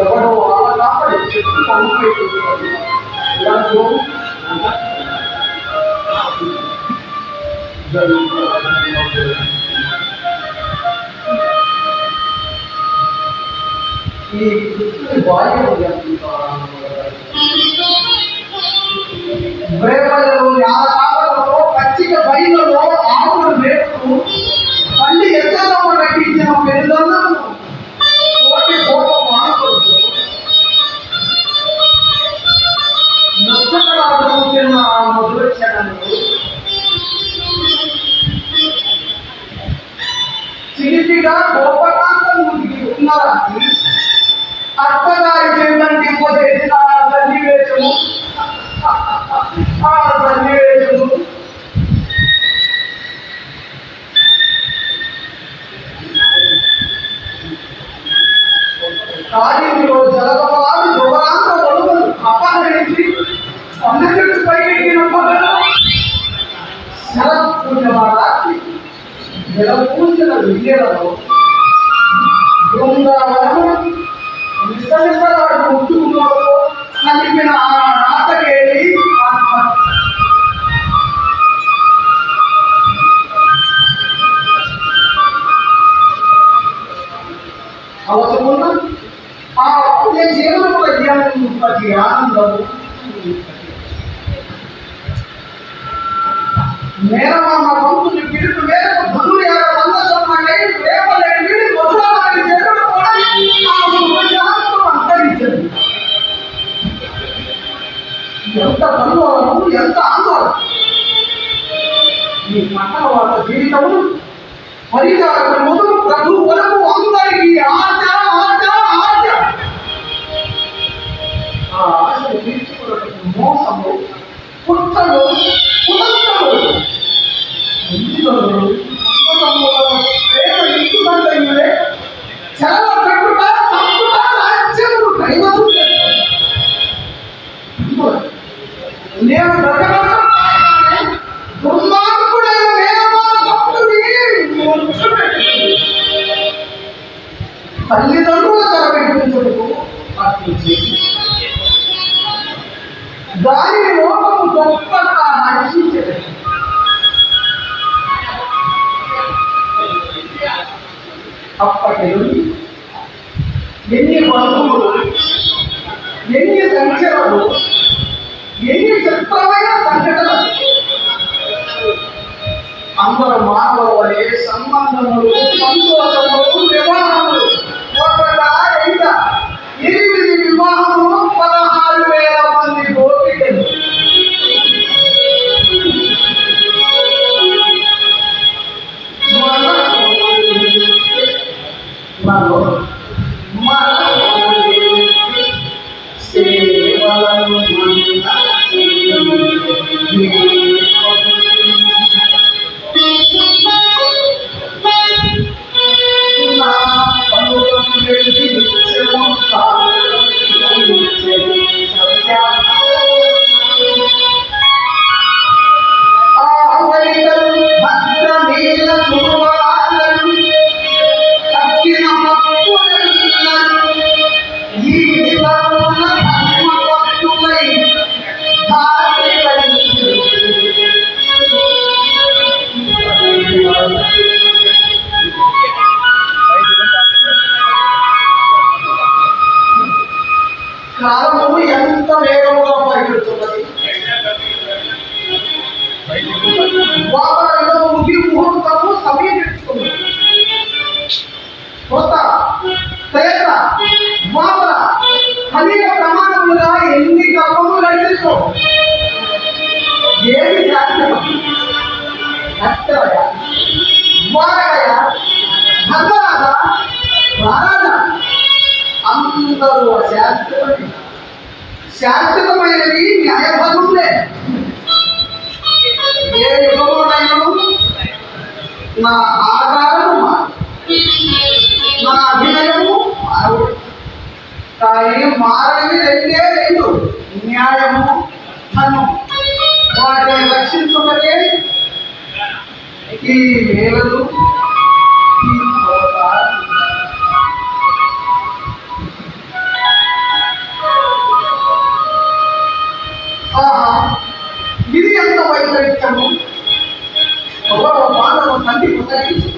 ఎవడో వాళ్ళ కాపడి చెట్టు కొనుక్కోయి ఇలాంటి ఈ భార్య వేపలలో అత్తగారి చెందంటి ఉపదేశిన ఆ సన్నివేశము? ఆ సన్నివేశము? కార్యంలో జలగవారు యువరాంత ఒలుగులు అపహరించి కొండ చెట్టు పైకెక్కిన పగలు శరత్ పూర్ణిమ రాత్రి జలపూసిన విద్యలలో బృందావనము విసవిసలాడు ముట్టుకున్నతో నలిపిన ఆ రాతకేళి అవసరమున్న ఆ పుణ్య జీవనముల జీవనముపతి ఆనందము మేనమామ పంపుని పిలుపు మేరకు ధనులు యొక్క సందర్శనకై రేపలేని అంతరించదు ఎంత కనుగోళము ఎంత ఆందోళన ఈ పట్టణ వాళ్ళ జీవితము పరిచారకుడు మొదలు ప్రభు వరకు అందరికీ తల్లిదండ్రుల తరబెట్టుకుంటూ అట్లు చేసి దానిని లోకము గొప్పగా హర్షించదు అప్పటి నుండి ఎన్ని బంధువులు ఎన్ని సంఖ్యలు ఎన్ని చిత్రమైన సంఘటనలు అందరూ మానవ వలె సంబంధములు సంతోషములు వివాహములు. ఒకటా రెండా ఎనిమిది వివాహములు పదహారు వేల మంది గోపికలు మనలో కాలము ఎంత వేగముగా పరిగెడుతున్నది? ముహూర్తము సమీపిస్తుంది కొత్త త్రేత ద్వాపర అనేక ప్రమాణములుగా ఎన్ని కర్మలు నడిపిస్తాం? ఏమి శాస్త్రం కష్టమయ శాశ్వతమైనది న్యాయధర్మములే ఏ యుగమునైనను నా ఆధారము మారు. నా అభినయము మారు. కానీ మారని రెండే రెండు. న్యాయము ధర్మం వాటిని రక్షించుటకే ఈ వేలలు ప్రకటించాము గొప్ప పాలన తండ్రి ప్రకటించి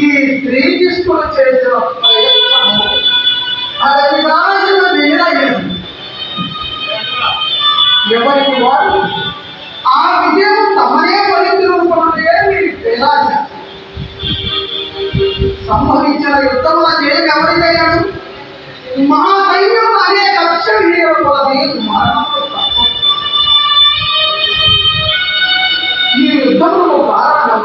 ఈ శ్రీకృష్ణుడు చేసిన ప్రయత్నము అది రాజుల వీరయ్యింది ఎవరికి వారు? ఆ విజయం తమనే పరిస్థితి సంభవించిన యుద్ధంలో నేను ఎవరికయ్యాడు మహాసైన్యం అనేక లక్ష వీరుల కొలది మరణములు తప్పవు. ఈ యుద్ధములో కారణం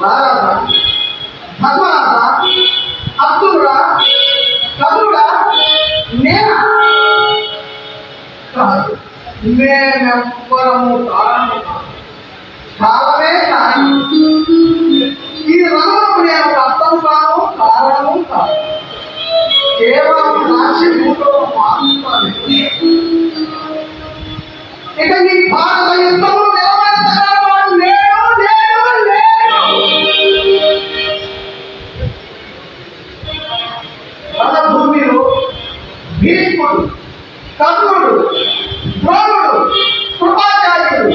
రారాజా భగవరాజా అబ్దులురా కదురా నేనా కాదు మేమెవ్వరము కారణము కాదు. కాలమే కారణం ఈ రంగం నేను అర్థం కాను కారణము కాదు కేవలం సాక్షి భూతంలో మాత్రమే ఇక ఈ భారత యుద్ధంలో నిలబెట్టగలవాడు లేడు లేడు లేడు రణభూమిలో భీష్ముడు కర్ణుడు ద్రోణుడు కృపాచార్యుడు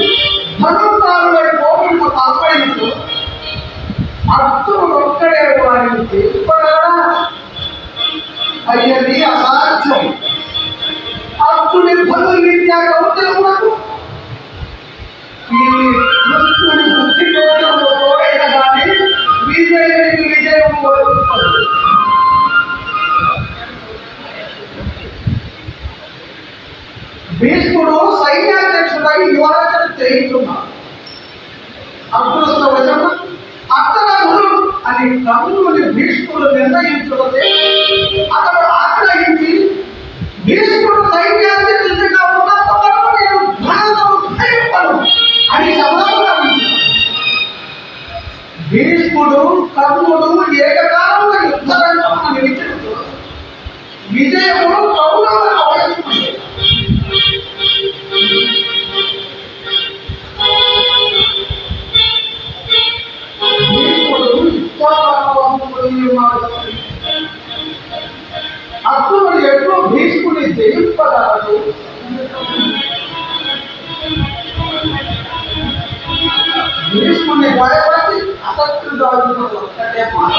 భీష్ముడు సైన్యాధ్యక్షుడై యువరాజను చేయించున్నాడు. అదృష్టవశం అత్తనములు అని కర్ణుని భీష్ముడు నిర్ణయించుకుంటే అతడు ఆగ్రహించి భీష్ముడు సైన్యాధ్యక్షుడిగా ఉన్నంతవరకు నేను ధనము భయపడు అని సమాధానించాడు భీష్ముడు కర్ణుడు ఏకకాలంలో యుద్ధరంగం నిలిచినప్పుడు విజయముడు కౌరవులకు భీష్ముని భయపడి అసత్తుడు దాడుతున్నది ఒక్కటే మాట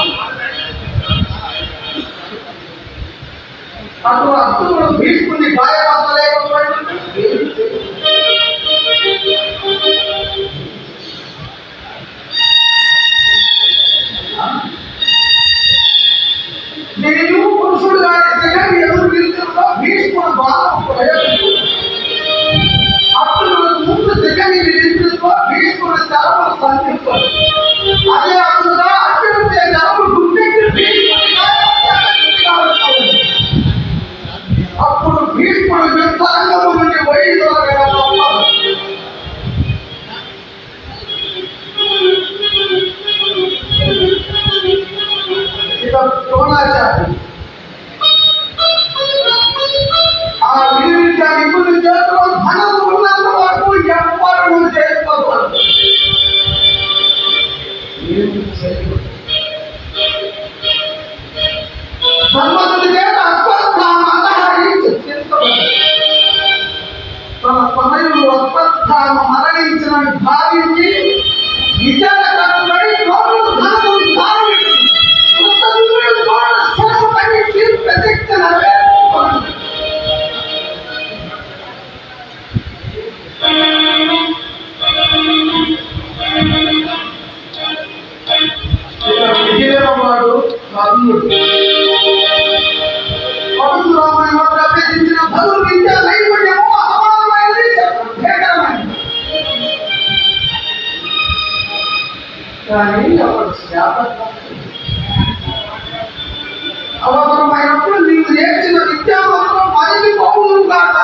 అటు అర్జునుడు భీష్ముని గాయపడలేకపోయాడు నేను పురుషుడు గారి ఎదురు నిలుచున్నా భీష్ముడు Yeah. అశ్వత్థామ మరణించిన భావించి విచారకరుడై కానీ అప్పుడు శాపం అవసరమైనప్పుడు నీవు నేర్చిన విద్యావంతులు మరిన్ని పౌరులు కాక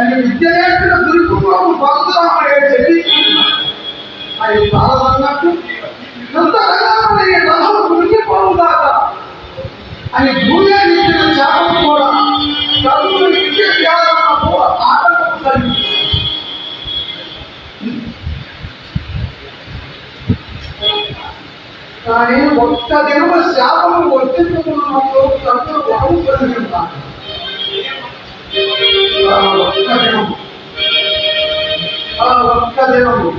అని విద్య నేర్పిన దుర్గుణము పరశురాముడే చెప్పి అది చాలదన్నట్టు ఎంత రంగాన్ని రథం మునిగిపోవు కాక అని భూమే కానీ ఒక్క దినమ శాపము వర్తించుకున్నప్పుడు కర్ణుడు వరం కలిగి ఒక్క దినము. ఆ ఒక్క దినము.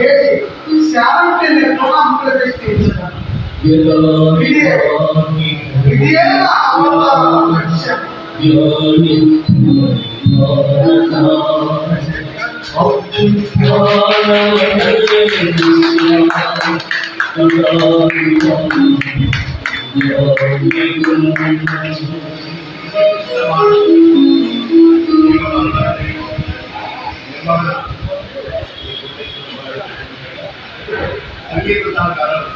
చేసి శాంతిని పునః ప్రతిష్ఠించగలను ఇదే ये बता रहा हूँ।